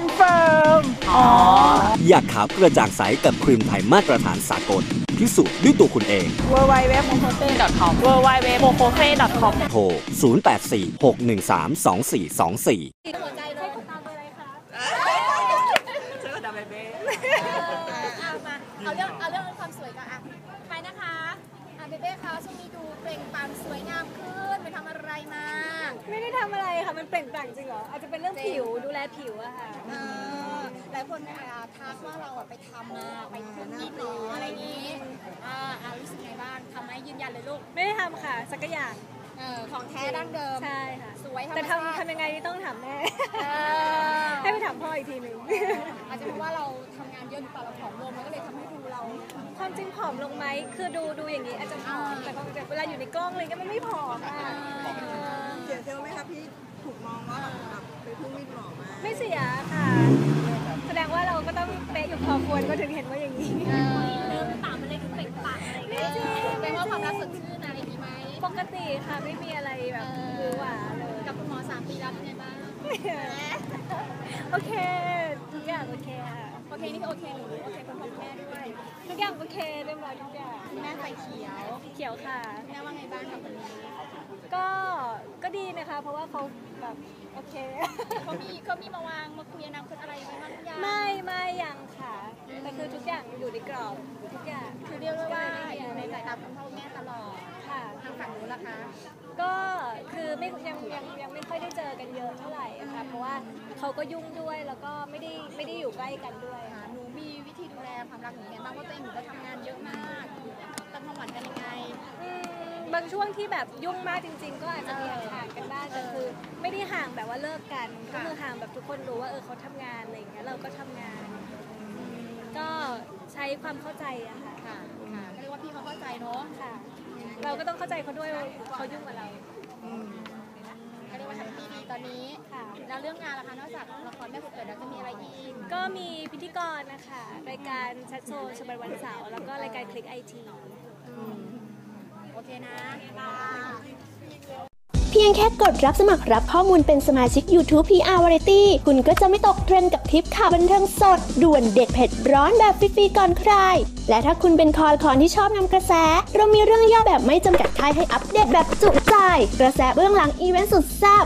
เฟิร์มอ๋อ อยากขาวกระจ่างใสกับครีมไทยมาตรฐานสากลพิสูจน์ด้วยตัวคุณเอง w w w m o k o s e com w w w m o k o s e com โทร 0846132424 เอาเรื่องเอาเรื่องความสวยก่อนอะไปนะคะ อะเบเบ้คะช่วงนี้ดูเปล่ง ค่ะมันเปล่งปลั่งจริงเหรออาจจะเป็นเรื่องผิวดูแลผิวอะค่ะ เออหลายคนอะทักว่าเราอะไปทำมาไปคุมนิดหนออะไรอย่างนี้อ่าอ่ารู้สึกไงบ้างทำไหมยืนยันเลยลูกไม่ได้ทำค่ะ สักอย่างเออของแท้ดั้งเดิม ใช่ค่ะ สวยธรรมแต่ชาติ ทำทำยังไงนี่ต้องถามแม่เออให้ไปถามพ่ออีกทีหนึ่ง อาจจะเป็นว่าเราทำงานเยอะหรือเปล่าเราผอมลงมันก็เลยทำให้ดูเรา ความจริงผอมลงไหมคือดูดูอย่างนี้อาจจะผอมแต่พอเวลาอยู่ในกล้องอะไรเงี้ยมันไม่ผอมอะ เสียค่ะ แสดงว่าเราก็ต้องเป๊ะอยู่พอควรก็ถึงเห็นว่าอย่างนี้ เออเริ่มปากมันเลยดูเปล่งปากอะไรอย่างเงี้ยแปลว่าความรักสดชื่นอะไรดีไหมปกติค่ะไม่มีอะไรแบบหรือหวาเลยกับคุณหมอสามปีแล้วเป็นไงบ้าง โอเค ทุกอย่างโอเค ค่ะโอเคนี่คือโอเคหรือโอเคคุณพ่อคุณแม่ด้วยทุกอย่างโอเคเรียบร้อยทุกอย่างคุณแม่ไฟเขียวเขียวค่ะ แม่ว่าไงบ้างกับวันนี้ก็ก็ดีนะคะ เพราะว่าเขาแบบโอเคเขามีเขามีมาวางมาคุยอนาคตอะไรไว้บ้างยังไม่ไม่ยังค่ะแต่คือทุกอย่างอยู่ในกรอบทุกอย่างคือเรียกได้ว่าอยู่ในสายตาคุณพ่อคุณแม่ตลอดค่ะทางฝั่งนู้นล่ะคะ ก็ คือไม่ยังยังยังไม่ค่อยได้เจอกันเยอะเท่าไหร่อะค่ะเพราะว่าเขาก็ยุ่งด้วยแล้วก็ไม่ได้ไม่ได้อยู่ใกล้กันด้วยอ่าค่ะหนูมีวิธีดูแลความรักหนูยังไงบ้างเพราะตัวเองหนูก็ทำงานเยอะมากตั้งความหวังกันยังไง อืมบางช่วงที่แบบยุ่งมากจริง ๆ ก็อาจจะมีห่างกันบ้างแต่คือ ไม่ได้ห่างแบบว่าเลิกกันก็คือห่างแบบทุกคนรู้ว่าเออเขาทำงานอะไรอย่างเงี้ยเราก็ทำงาน ก็ใช้ความเข้าใจอะค่ะค่ะค่ะก็เรียกว่าพี่เขาเข้าใจเนาะ ค่ะ เราก็ต้องเข้าใจเขาด้วยว่าเขายุ่งกับเราก็เรียกว่าแฮปปี้ดีตอนนี้ ค่ะแล้วเรื่องงานล่ะคะนอกจากละครแม่บุญเกิดแล้วจะมีอะไรอีกก็มีพิธีกรนะคะรายการชัดโซชมบันวันเสาร์แล้วก็รายการคลิกไอที โอเคนะเพียงแค่กดรับสมัครรับข้อมูลเป็นสมาชิก YouTube PR Variety คุณก็จะไม่ตกเทรนด์กับคลิปข่าวบันเทิงสด ด่วนเด็ดเผ็ดร้อนแบบฟรีๆก่อนใคร และถ้าคุณเป็นคอคอนที่ชอบนำกระแส เรามีเรื่องย่อแบบไม่จำกัดค่ายให้อัปเดตแบบจุใจ กระแสเบื้องหลังอีเวนต์สุดแซ่บ